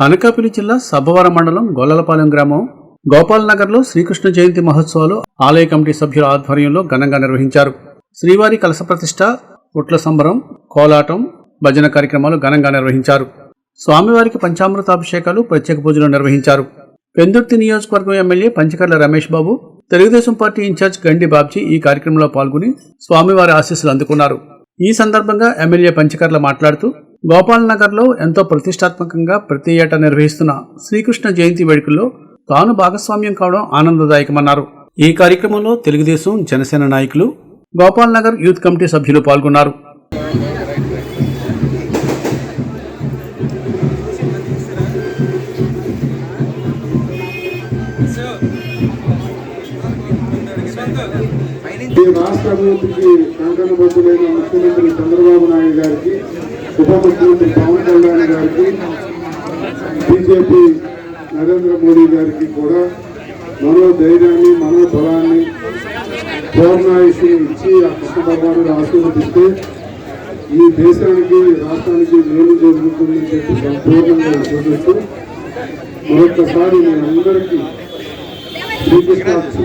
అనకాపల్లి జిల్లా సబ్బవరం మండలం గొల్లలపాలెం గ్రామం గోపాల్ నగర్లో శ్రీకృష్ణ జయంతి మహోత్సవాలు ఆలయ కమిటీ సభ్యుల ఆధ్వర్యంలో ఘనంగా నిర్వహించారు. శ్రీవారి కలస ప్రతిష్ట ఉట్ల సంబరం కోలాటం భజన కార్యక్రమాలు ఘనంగా నిర్వహించారు. స్వామివారికి పంచామృతాభిషేకాలు ప్రత్యేక పూజలు నిర్వహించారు. పెందుర్తి నియోజకవర్గం MLA Panchakarla Ramesh Babu Telugu Desam party incharge Gandi Babji ఈ కార్యక్రమంలో పాల్గొని స్వామివారి ఆశీస్సులు అందుకున్నారు. ఈ సందర్భంగా ఎమ్మెల్యే పంచకర్ల మాట్లాడుతూ గోపాల్ నగర్లో ఎంతో ప్రతిష్టాత్మకంగా ప్రతి ఏటా నిర్వహిస్తున్న శ్రీకృష్ణ జయంతి వేడుకల్లో తాను భాగస్వామ్యం కావడం ఆనందదాయకమన్నారు. ఈ కార్యక్రమంలో తెలుగుదేశం జనసేన నాయకులు గోపాల్ నగర్ యూత్ కమిటీ సభ్యులు పాల్గొన్నారు. ఈ రాష్ట్ర అభివృద్ధికి కంకణబద్ధులైన ముఖ్యమంత్రి చంద్రబాబు నాయుడు గారికి ఉప ముఖ్యమంత్రి పవన్ కళ్యాణ్ గారికి బీజేపీ నరేంద్ర మోడీ గారికి కూడా మనో ధైర్యాన్ని మనో బలాన్ని పూర్ణాయుషిని ఇచ్చి ఆ కృష్ణ భగవానుడు ఆశీర్వదిస్తే ఈ దేశానికి రాష్ట్రానికి మేలు జరుగుతుందని చెప్పి సంపూర్ణంగా విశ్వసిస్తూ మరొక్కసారి నేను అందరికీ Gracias.